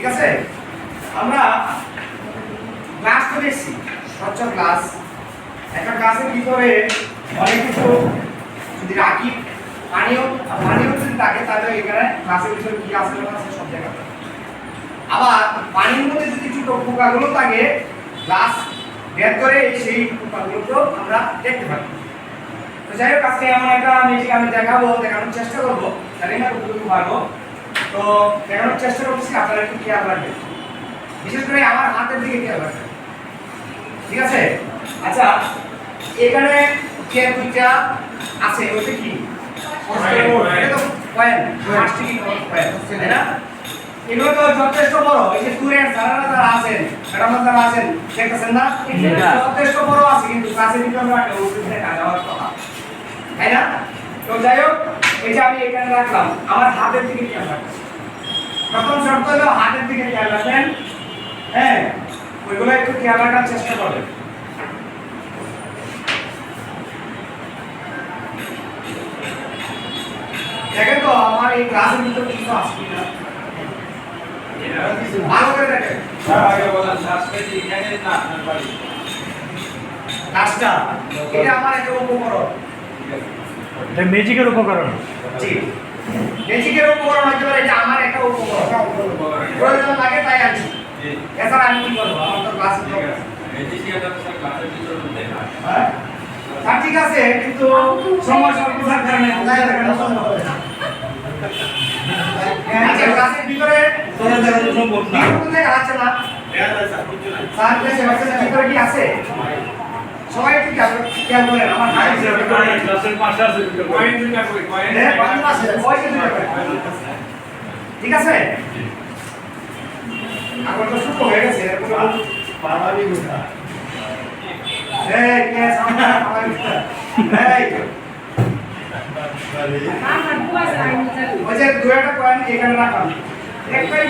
ঠিক আছে? আমরা গ্লাস তো স্বচ্ছ গ্লাস একটা গ্লাসের ভিতরে অনেক কিছু যদি রাখি, পানীয় পানীয় যদি থাকে, তাহলে এখানে গ্লাসের ভিতরে কি আছে আছে সব দেখা আবার পানির মধ্যে যদি ছোট পোকাগুলো থাকে গ্লাস বের করে সেই পোকাগুলোকেও আমরা দেখতে পারি। তো যাই হোক, আজকে এমন একটা ম্যাজিক আমি দেখাবো, দেখানোর চেষ্টা করব। জানি না কতটুকু পারব তো দেখানোর চেষ্টা করছি আপনারা একটু খেয়াল রাখবেন। বিশেষ করে আমার হাতের দিকে খেয়াল রাখবেন। ঠিক আছে? আচ্ছা এখানে যে দুইটা আছে ওটা কি? এগুলো তো যথেষ্ট বড় এই যে স্টুডেন্ট যারা যারা আছেন ম্যাডাম যারা আছেন দেখতেছেন না? যথেষ্ট বড় আছে কিন্তু ওষুধে হওয়ার কথা। তাই না? তো যাই হোক যে আমি এখানে রাখলাম। আমার হাতের দিকে খেয়াল রাখবেন প্রথম শর্ত হলো হাতের দিকে খেয়াল রাখবেন হ্যাঁ ওইগুলো একটু খেয়াল রাখার চেষ্টা করবেন। দেখেন তো আমার এই ক্লাসের ভিতরে কিছু আছে কিনা? ভালো করে দেখেন। কাজটা এটা আমার একটা উপকরণ। এটা ম্যাজিকের উপকরণ। জি। বেসিকের উপকরণ হতে পারে এটা আমার একটা উপকরণ। প্রয়োজন লাগে তাই আনছি। এছাড়া আমি কি করব? আমার তো ক্লাস হ্যাঁ? তা ঠিক আছে কিন্তু সময় স্বল্পতার কারণে কোথায় দেখানো সম্ভব হবে না। আচ্ছা ক্লাসের ভিতরে সম্ভব দেখা যাচ্ছে না স্যার ক্লাসে ভিতরে কি আছে? সবাই একটু খেয়াল করেন আমার ভাই হ্যাঁ। ঠিক আছে? এখন তো শুরু হয়ে গেছে এরকম এই, কে সামনে এই, ওই যে দু একটা কয়েন এখানে একটাই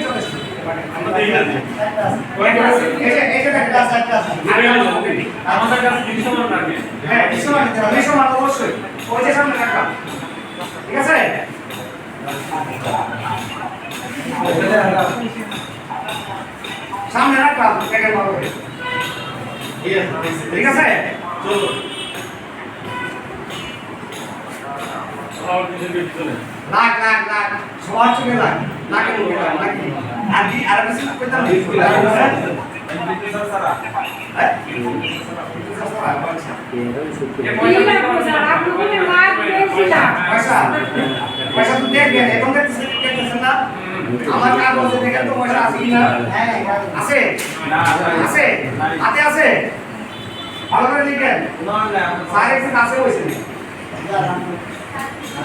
এই যে এই যে দেখেন, হ্যাঁ বিশ্বমান বিশ্বমান অবশ্যই। ওই যে সামনে রাখলাম ঠিক আছে? সামনে রাখলাম আছে? ভালো করে ঠিক আছে লাগ লাগ লাগ সবার চোখে লাগ নাকে মুখে নাকি আর কি আর কিছু কইতাম হ্যাঁ। পয়সা পয়সা তো দেখবেন এখন দেখতেছেন দেখতেছেন না? দেখেন তো পয়সা আছে কিনা? আছে। আছে। হাতে আছে? ভালো করে লিখেন। স্যার একটু কাছে বসে।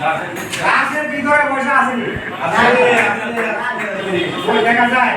গাছের ভিতরে পয়সা আসেনি ওই দেখা যায়।